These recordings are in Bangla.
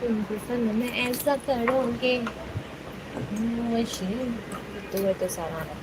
तुमको सनम ऐसा करोगे। हम्म, तो, तो सारा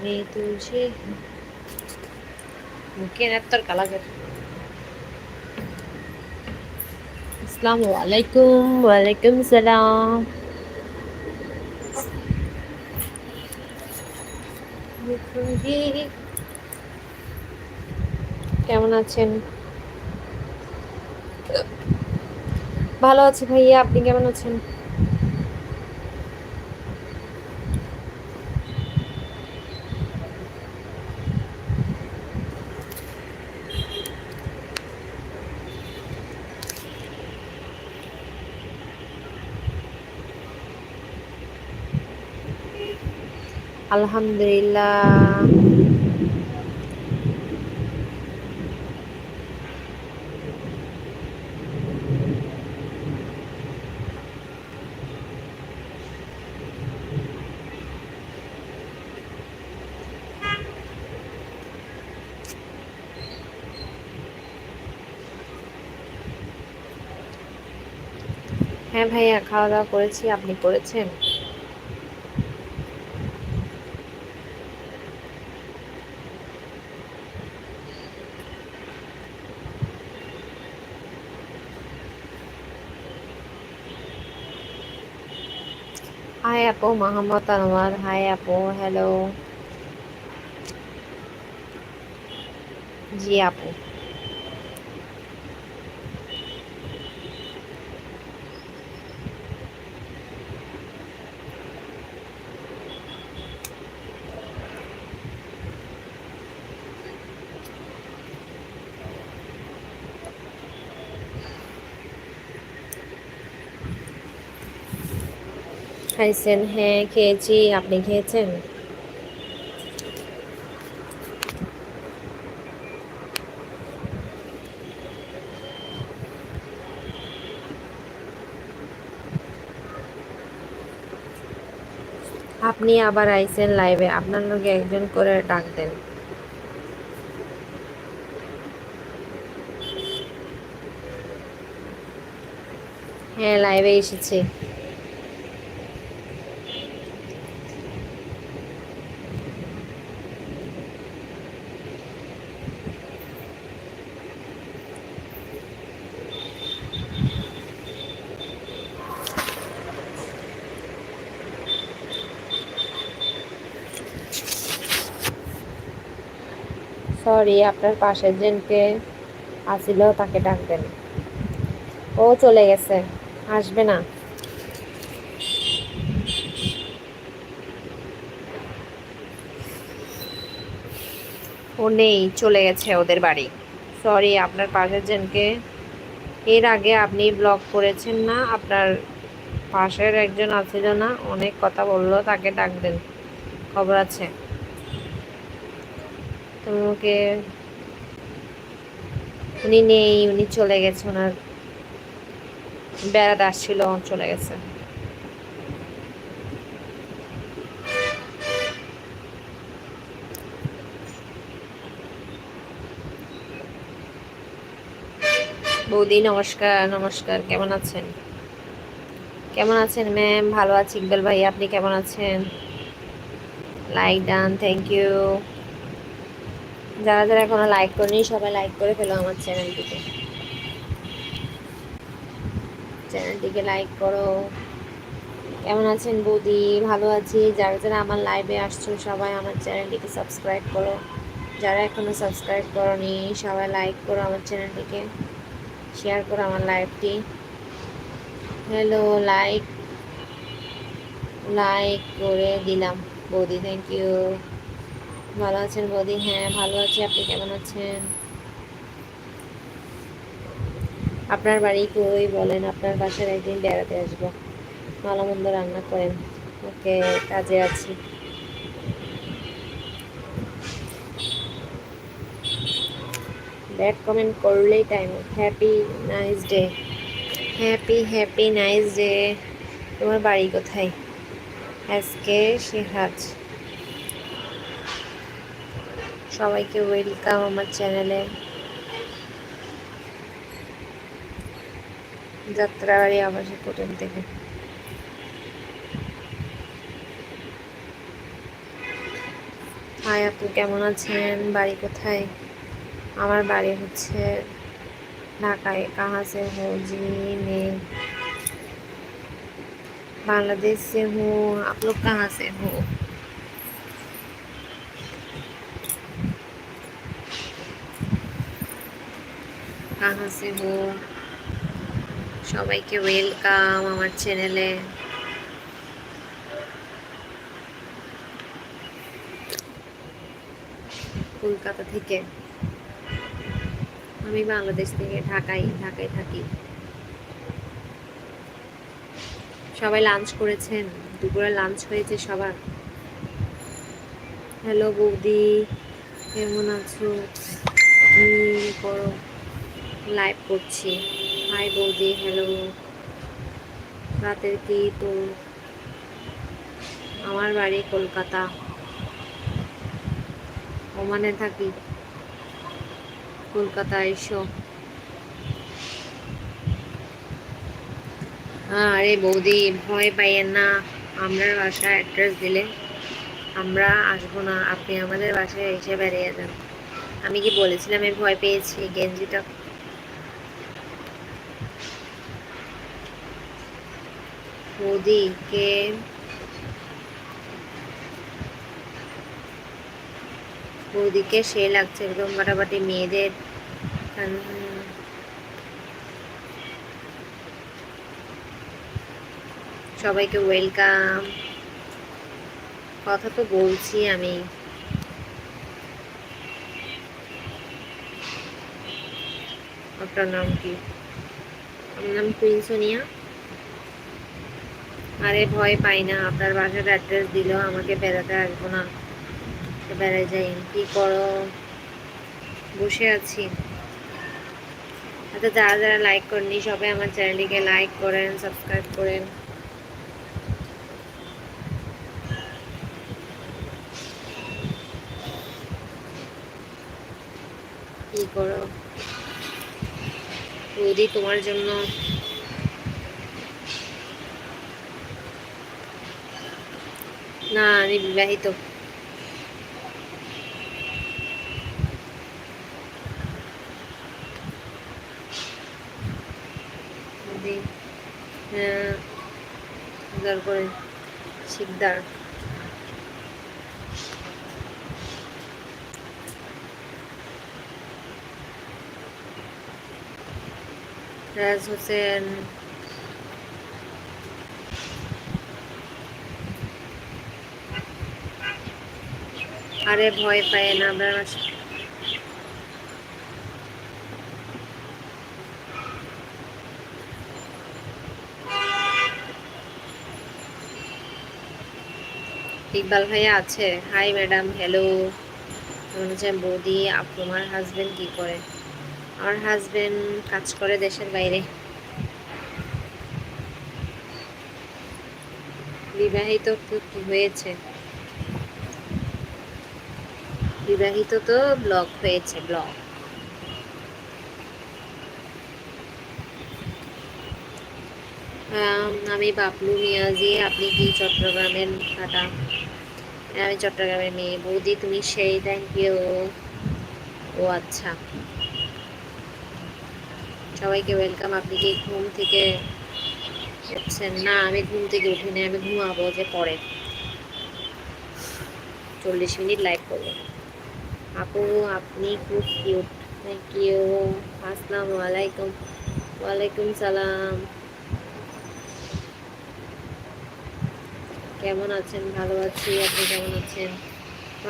ಕಿವಿ ತುಳಸಿ ಮುಖೇನ ಹತ್ತಾರ ಕಲಾಗರ್ আসসালামু আলাইকুম, ওয়ালাইকুম সালাম। কেমন আছেন? ভালো আছি ভাইয়া, আপনি কেমন আছেন? আলহামদুলিল্লাহ। হ্যাঁ ভাইয়া খাওয়া দাওয়া করেছি আপনি করেছেন? হাই আপু মোহাম্মদ আনোয়ার হাই আপু হ্যালো জি খাইছেন? হ্যাঁ খেয়েছি। আপনি খেয়েছেন? আপনি আবার আইসেন লাইভে। আপনার লোকে একজন করে ডাক দেন। হ্যাঁ লাইভে এসেছি। সরি আপনার পাশের জনকে আসিল, তাকে ডাকবেন। ও চলে গেছে, আসবে না। ও নেই, চলে গেছে ওদের বাড়ি। সরি, আপনার পাশের জনকে। এর আগে আপনি ব্লক করেছেন না, আপনার পাশের একজন আছিল না, অনেক কথা বলল, তাকে ডাকবেন। খবর আছে। তোমাকে উনি নেই, উনি চলে গেছে, ওনার বেড়াতে আসছিল চলে গেছে। বৌদি, নমস্কার নমস্কার, কেমন আছেন? কেমন আছেন ম্যাম ভালো আছি, ইকবাল ভাই, আপনি কেমন আছেন? লাইক ডান থ্যাংক ইউ যারা যারা এখনও লাইক করেনি, সবাই লাইক করে ফেলো আমার চ্যানেলটিকে চ্যানেলটিকে লাইক করো। কেমন আছেন বৌদি? ভালো আছি। যারা যারা আমার লাইভে আসছো, সবাই আমার চ্যানেলটিকে সাবস্ক্রাইব করো। যারা এখনও সাবস্ক্রাইব করনি, সবাই লাইক করো আমার চ্যানেলটিকে শেয়ার করো আমার লাইভটি হ্যালো লাইক লাইক করে দিলাম। বৌদি থ্যাংক ইউ ভালো আছেন বৌদি? হ্যাঁ ভালো আছি। আপনি কেমন আছেন? আপনার বাড়ি কই বলেন? আপনার বাসার একদিন বেড়াতে আসব। ভালো মন্দ রান্না করেন। ওকে, কাজে আছি। ব্যাড কমেন্ট করলেই time happy nice day happy happy nice day তোমার বাড়ি কোথায়? আজকে সিরাজ। সবাইকে ওয়েলকাম আমার চ্যানেলে। যাত্রা বাড়ি আবাসে হোটেল থেকে। হাই আপু, কেমন আছেন? বাড়ি কোথায়? আমার বাড়ি হচ্ছে ঢাকায়। কাহাসে হোজিনে বাংলাদেশ বাংলাদেশে হো আপ কাহাসে কাহা সে হাসিবু সবাইকে ওয়েলকাম আমার চ্যানেলে কলকাতা থেকে। আমি বাংলাদেশ থেকে ঢাকায় ঢাকায় থাকি। সবাই লাঞ্চ করেছেন, দুপুরে লাঞ্চ হয়েছে সবার। হ্যালো বৌদি, কেমন আছো? কি করো? লাইভ করছি। হাই বৌদি হ্যালো রাতের কি তো আমার বাড়ি কলকাতা। ওমানে থাকি। কলকাতা এসো। আরে বৌদি, ভয় পাইয়েন না। আমরা বাসা অ্যাড্রেস দিলে আমরা আসব না। আপনি আমাদের বাসায় এসে বেরিয়ে যান। আমি কি বলেছিলাম আমি ভয় পেয়েছি? গেঞ্জিটা বৌদি কে বৌদিকে সে লাগছে একদম ফাটাফাটি মেয়েদের সবাইকে ওয়েলকাম। কথা তো বলছি আমি। আপনার নাম কি? আমার নাম কুইন সোনিয়া। আরে ভয় পাই না, আপনার বাসার অ্যাড্রেস দিল, আমাকে বেড়াতে আসব না। বেড়ায় যাই, কি করো? বসে আছি। আচ্ছা যারা যারা লাইক করেনি সবাই আমার চ্যানেলটিকে লাইক করেন সাবস্ক্রাইব করেন। কি করো? বৌদি, তোমার জন্য না আমি বিবাহিত। তারপরে শিকদার। রাজ হোসেন আরে ভয় পায় না আমরা ইকবাল ভাইয়া আছে। হাই ম্যাডাম হ্যালো কেমন আছেন বৌদি। তোমার হাজবেন্ড কি করে? আমার হাজবেন্ড কাজ করে দেশের বাইরে। বিবাহিত হয়েছে। বিবাহিত তো ব্লক হয়েছে ব্লক আমি বাবলু মিয়াজি, আপনি কি চট্টগ্রামের কাটা আমি চট্টগ্রামের মেয়ে। বৌদি, তুমি সেই থ্যাংক ইউ ও আচ্ছা। সবাইকে ওয়েলকাম আপনি কি ঘুম থেকে উঠছেন? না, আমি ঘুম থেকে উঠিনি, আমি ঘুমাবো যে পরে। চল্লিশ মিনিট লাইভ করব। আপু, আপনি খুব কিউট থ্যাংক ইউ আসসালামু আলাইকুম। ওয়ালাইকুম সালাম। কেমন আছেন? ভালো আছি। আপনি কেমন আছেন?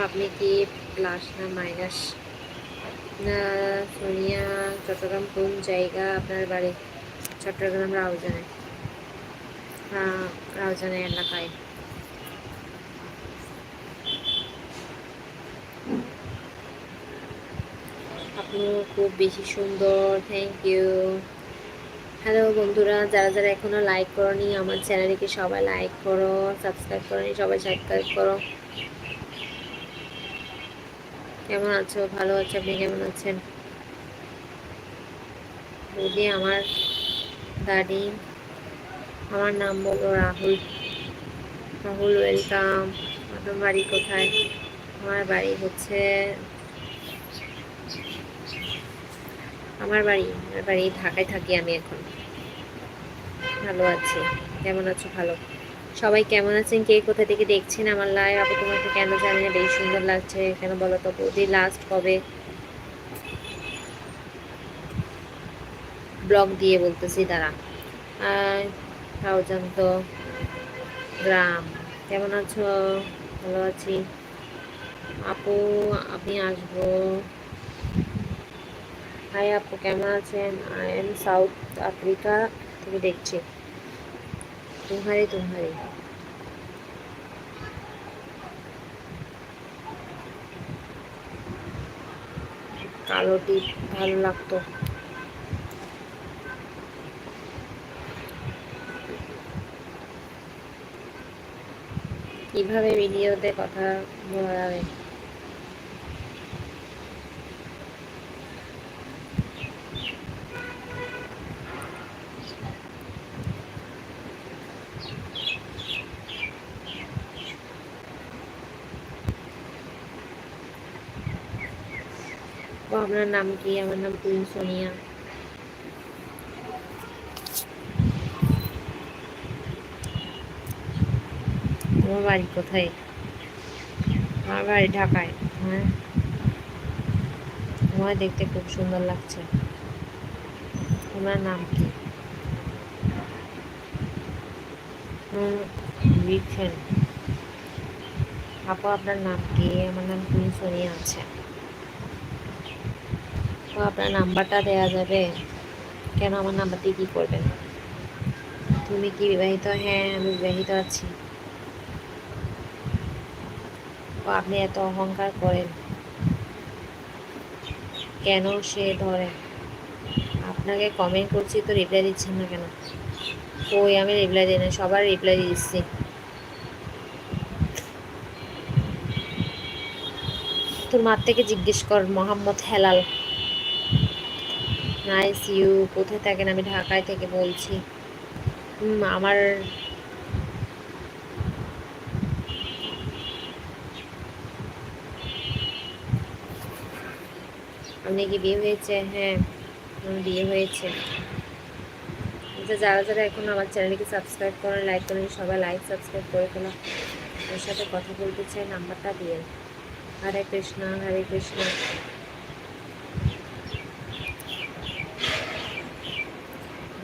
আপনি কি প্লাস না মাইনাস না, সোনিয়া, চট্টগ্রাম কোন জায়গা আপনার বাড়ি? চট্টগ্রাম, রাউজানে। হ্যাঁ রাউজানে এলাকায়। আপনিও খুব বেশি সুন্দর থ্যাংক ইউ হ্যালো বন্ধুরা, যারা যারা এখনও লাইক করনি, আমার চ্যানেলকে সবাই লাইক করো সাবস্ক্রাইব করনি সবাই সাবস্ক্রাইব করো। কেমন আছো? ভালো আছো? আপনি কেমন আছেন? বৌদি, আমার দাদি, আমার নাম বলো রাহুল। রাহুল ওয়েলকাম আপনার বাড়ি কোথায়? আমার বাড়ি হচ্ছে আমার বাড়ি আমার বাড়ি ঢাকায় থাকি আমি এখন। ভালো আছি। কেমন আছো? ভালো। সবাই কেমন আছেন? কে কোথা থেকে দেখছেন আমার লাইভ আপু, তোমাকে কেন জানি না, বেশ সুন্দর লাগছে। কেন বলো তো বৌদি লাস্ট কবে? ব্লগ দিয়ে বলতেছি তারা থাউজেন্ড তো গ্রাম। কেমন আছো? ভালো আছি। আপু, আমি আসব। হাই আপু, কেমন আছেন? আই এম সাউথ আফ্রিকা থেকে দেখছি। তুমহারি তুমহারি। কালো টিপ, ভালো লাগতো। কীভাবে ভিডিওতে কথা বলা যাবে আপনার নাম কি? আমার নাম কুইন সোনিয়া। তোমার বাড়ি কোথায়? আমার বাড়ি ঢাকায়। হ্যাঁ। তোমার দেখতে খুব সুন্দর লাগছে। তোমার নাম কি? আপু, আপনার নাম কি? আমার নাম কুইন সোনিয়া আছে। তো আপনার নাম্বারটা দেওয়া যাবে। কেন আমার নাম্বার দিয়ে কী করবেন? তুমি কি বিবাহিত? হ্যাঁ আমি বিবাহিত আছি। ও, আপনি এত অহংকার করেন। কেন সে ধরে? আপনাকে কমেন্ট করছি, তো রিপ্লাই দিচ্ছেন না কেন? ওই আমি রিপ্লাই দিই না সবার রিপ্লাই দিচ্ছি। তোর মার থেকে জিজ্ঞেস কর, মোহাম্মদ হেলাল। নাইস ইউ, কোথায় থাকেন? আমি ঢাকায় থেকে বলছি। আমার আপনি কি বিয়ে হয়েছে? হ্যাঁ বিয়ে হয়েছে। আচ্ছা যারা যারা এখন আমার চ্যানেলকে সাবস্ক্রাইব করেন, লাইক করেন, সবাই লাইক, সাবস্ক্রাইব করে ফেলা। ওর সাথে কথা বলতে চাই, নাম্বারটা দিয়ে। হরে কৃষ্ণ হরে কৃষ্ণ।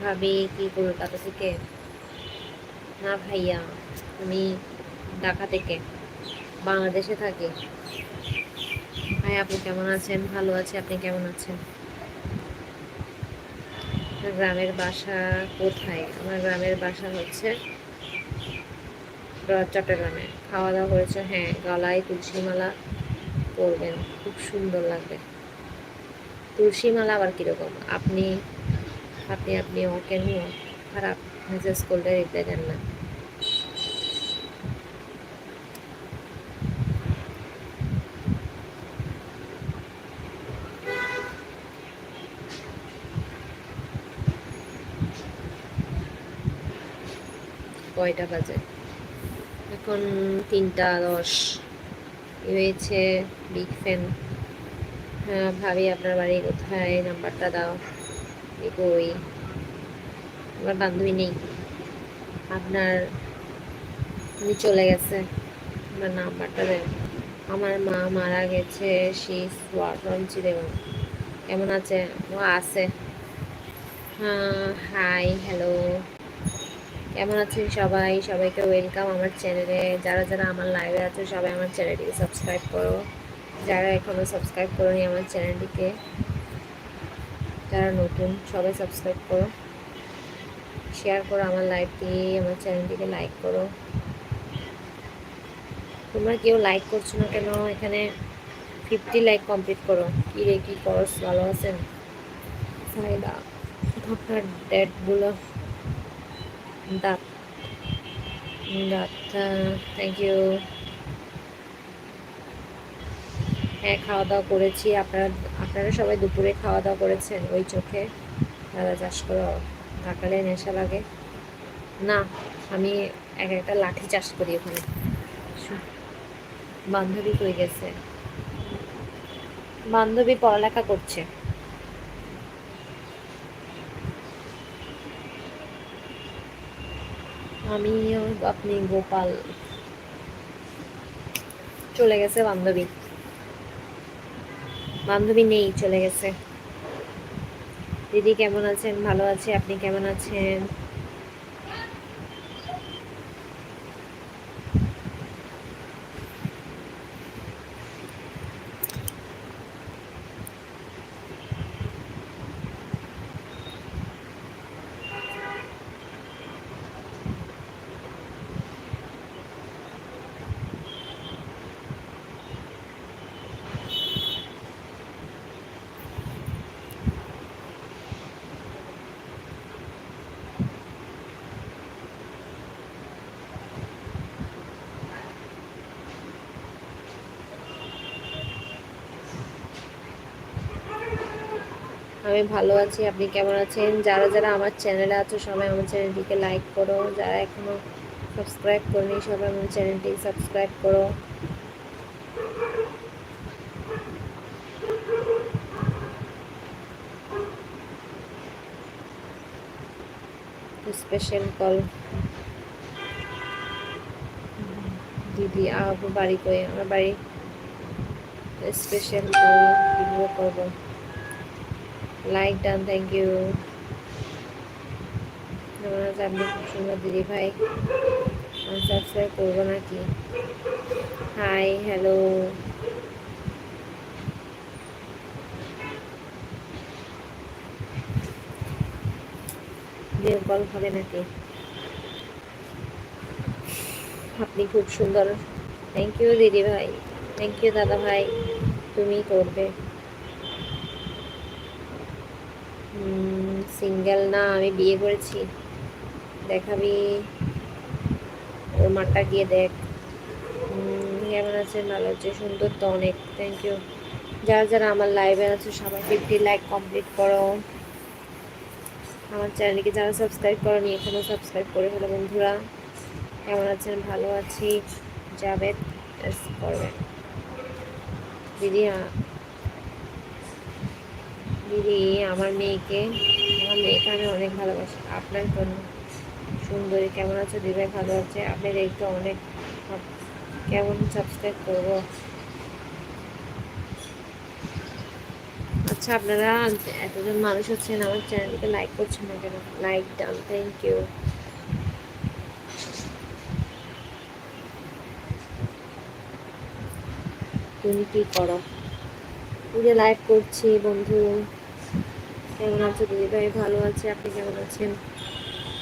ভাবি, কি কলকাতা থেকে না ভাইয়া, আমি ঢাকা থেকে বাংলাদেশে থাকি। ভাই, আপনি কেমন আছেন? ভালো আছে, আপনি কেমন আছেন? গ্রামের বাসা কোথায়? আমার গ্রামের বাসা হচ্ছে চট্টগ্রামে। খাওয়া দাওয়া হয়েছে? হ্যাঁ গলায় তুলসীমালা পরবেন, খুব সুন্দর লাগবে। তুলসীমালা আবার কীরকম? আপনি আপনি আপনি ওকে নিয়ে খারাপ মেসেজ করলে রিপ্লাই দেন না। কয়টা বাজে? এখন তিনটা দশ। হয়েছে বিগ ফ্যান হ্যাঁ ভাবি, আপনার বাড়ি কোথায়? নাম্বারটা দাও। কই আমার বান্ধবী নেই। আপনার, উনি চলে গেছে। আমার নাম্বারটা দেন। আমার মা মারা গেছে শি ফ্রম চিরেগঞ্জ কেমন আছে? ও আছে। হ্যাঁ হাই হ্যালো কেমন আছেন সবাই? সবাইকে ওয়েলকাম আমার চ্যানেলে যারা যারা আমার লাইভে আছে, সবাই আমার চ্যানেলটিকে সাবস্ক্রাইব করো। যারা এখনও সাবস্ক্রাইব করোনি আমার চ্যানেলটিকে যারা নতুন, সবাই সাবস্ক্রাইব করো। শেয়ার করো আমার লাইভটি আমার চ্যানেলটিকে লাইক করো। তোমরা কেউ লাইক করছ না কেন? এখানে ফিফটি লাইক কমপ্লিট করো। কি রে, কি করস ভালো আছেন? সাইদা আপনার দাঁত। দাঁত থ্যাংক ইউ হ্যাঁ খাওয়া দাওয়া করেছি। আপনারা আপনারা সবাই দুপুরে খাওয়া দাওয়া করেছেন? ওই চোখে? দাদা চাষ করো থাকালে নেশা লাগে। না, আমি এক একটা লাঠি চাষ করি ওখানে। বান্ধবী কই গেছে? বান্ধবী পড়ালেখা করছে। আমি আপনি গোপাল। চলে গেছে বান্ধবী। বান্ধবী নেই চলে গেছে। দিদি কেমন আছেন? ভালো আছে? আপনি কেমন আছেন? আমি ভালো আছি, আপনি কেমন আছেন? যারা যারা আমার চ্যানেলে আছো, সবাই আমার চ্যানেলটিকে লাইক করো। যারা এখনও সাবস্ক্রাইব করেনি, সবাই আমার চ্যানেলটি সাবস্ক্রাইব করো। স্পেশাল কল দিদি আপনার বাড়ি কই? আমার বাড়ি স্পেশাল কল কীভাবে করব। লাইক ডান থ্যাংক ইউ আপনি খুব সুন্দর দিদি ভাই সাবস্ক্রাইব করব নাকি হাই হ্যালো কল হবে নাকি? আপনি খুব সুন্দর। থ্যাংক ইউ দিদি ভাই। থ্যাংক ইউ দাদা ভাই। তুমি করবে। সিঙ্গেল না, আমি বিয়ে করেছি। দেখাবি। ওর মাঠটা গিয়ে দেখ। কেমন আছে? ভালো আছে, সুন্দর তো অনেক। থ্যাংক ইউ যারা যারা আমার লাইভে আছে, সবাই ফিফটি লাইক কমপ্লিট করো। আমার চ্যানেলকে যারা সাবস্ক্রাইব করো করনি এখনও সাবস্ক্রাইব করে ফেলো বন্ধুরা। কেমন আছেন? ভালো আছি। যাবে করবে দিদি দিদি, আমার মেয়েকে। আমার মেয়েকে আমি অনেক ভালোবাসি। আপনার জন্য সুন্দরী কেমন আছে? দিদি ভালো আছে? আপনি দেখতে অনেক কেমন সাবস্ক্রাইব করব? আচ্ছা আপনারা এতজন মানুষ হচ্ছেন, আমার চ্যানেলকে লাইক করছেন না কেন? লাইক ডান থ্যাংক ইউ তুমি কি করো? পুজো লাইভ করছি, বন্ধু। কেমন আছো? দিদি ভাই ভালো আছে। আপনি কেমন আছেন?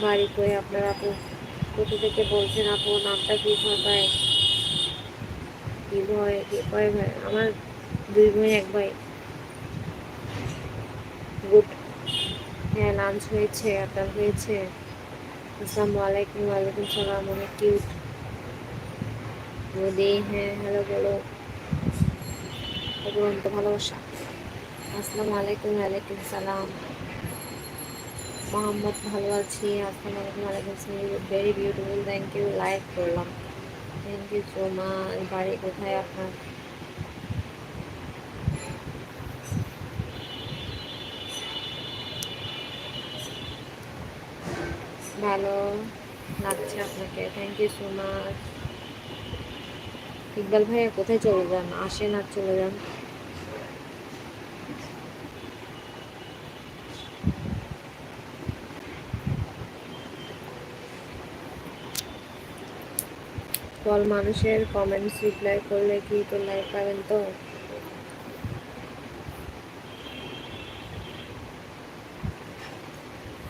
বাড়ি করে আপনার আপু। কোথা থেকে বলছেন আপু? নামটা কি ভাই কি ভয়? কি ভয় ভাই আমার দুই ভাই, এক ভাই। গুড। হ্যাঁ লাঞ্চ হয়েছে আপনার হয়েছে। আসসালামু আলাইকুম, ওয়ালাইকুম সালাম। অনেক কিউট মোদি হ্যাঁ হ্যালো বলো। অগ্রন্ত ভালোবাসা। আসসালামু আলাইকুম, ওয়ালাইকুম সালাম। মোহাম্মদ, ভালো আছি। আসসালামু আলাইকুম, ওয়ালাইকুম সালাম। Very beautiful thank you like করলাম। থ্যাংক ইউ সো মাচ বাড়ি কোথায় আপনার? ভালো লাগছে আপনাকে। Thank you so much Iqbal ভাইয়া, কোথায় চলে যান? আসেন আর চলে যান। বল, মানুষের কমেন্টস রিপ্লাই করলে কি তো লাইক পাবেন তো?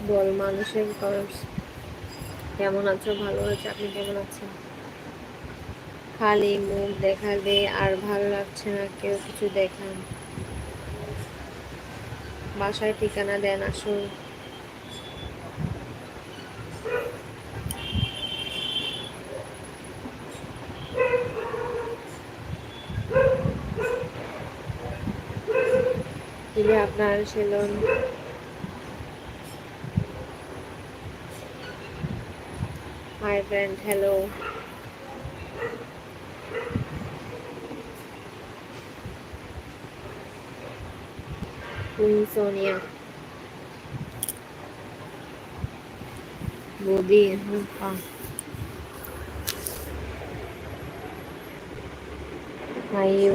বল, মানুষের কমেন্টস কেমন আছো? ভালো আছো? আপনি কেমন আছেন? খালি মুখ দেখালে আর ভালো লাগছে না কেউ কিছু দেখান। বাসায় ঠিকানা দেন, আসুন। Shalon. Hi friend, hello. Queen Sonia. Bodhi, huh? Hi,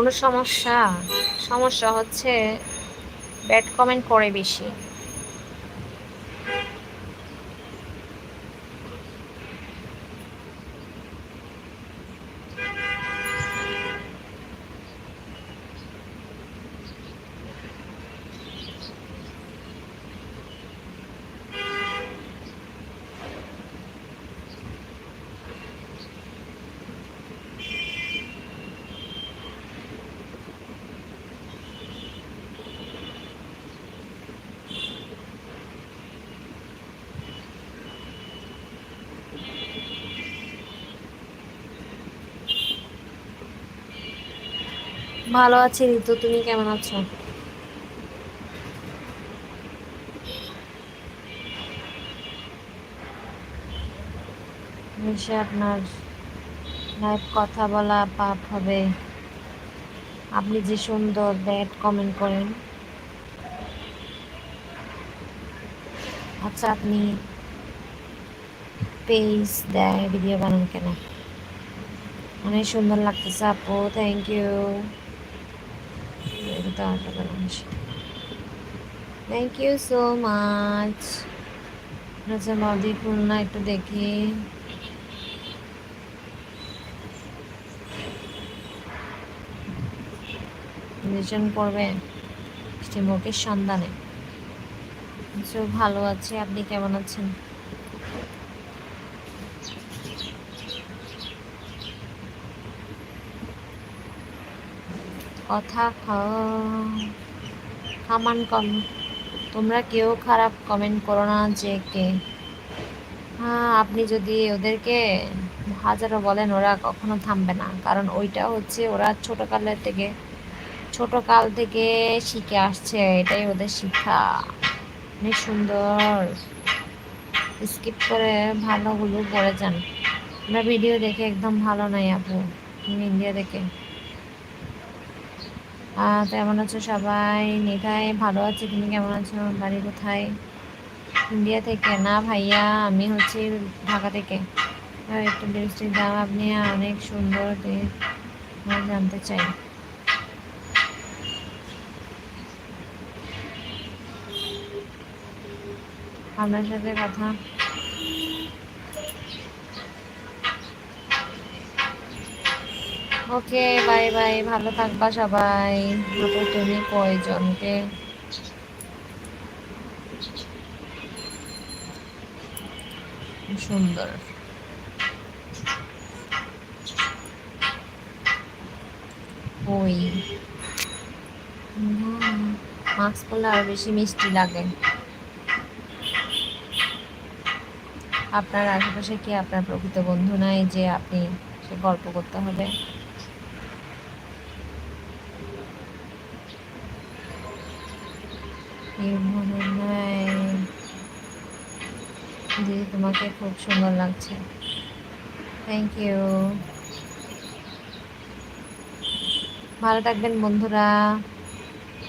কোনো সমস্যা? সমস্যা হচ্ছে ব্যাড কমেন্ট করে বেশি। ভালো আছি ঋতু, তুমি কেমন আছো? এসে আপনার লাইভ কথা বলা পাপ হবে। আপনি যে সুন্দর ব্যাড কমেন্ট করেন। আচ্ছা আপনি পেজ দেয় ভিডিও বানান কেন? অনেক সুন্দর লাগতেছে আপু thank you thank you so much আচ্ছা বদি, খুলনা একটু দেখি। নির্জন করবে? মুখের সন্ধানে। ভালো আছি। আপনি কেমন আছেন? কথা খামান কম, তোমরা কেউ খারাপ কমেন্ট করো না যে কে। হ্যাঁ আপনি যদি ওদেরকে হাজারো বলেন, ওরা কখনো থামবে না। কারণ ওইটা হচ্ছে ওরা ছোট কালের থেকে ছোট কাল থেকে শিখে আসছে। এটাই ওদের শিক্ষা। অনেক সুন্দর। স্কিপ করে ভালোগুলো পড়ে যান। আমরা ভিডিও দেখে একদম ভালো নাই আপু। ইন্ডিয়া দেখে। কেমন আছো সবাই? নিধাই, ভালো আছে। তুমি কেমন আছো? বাড়ি কোথায়? ইন্ডিয়া থেকে। না ভাইয়া, আমি হচ্ছে ঢাকা থেকে। একটু লিপস্টিক দাম আপনি অনেক সুন্দর জানতে চাই। আপনার সাথে কথা ওকে, বাই বাই, ভালো থাকবা সবাই। তুমি কয়জনকে? সুন্দর। ওই। মাস্ক পরলে আরও বেশি মিষ্টি লাগে। আপনার আশেপাশে কি আপনার প্রকৃত বন্ধু নাই যে আপনি সে গল্প করতে হবে কেউ মনে নাই দিদি তোমাকে খুব সুন্দর লাগছে। থ্যাংক ইউ ভালো থাকবেন বন্ধুরা।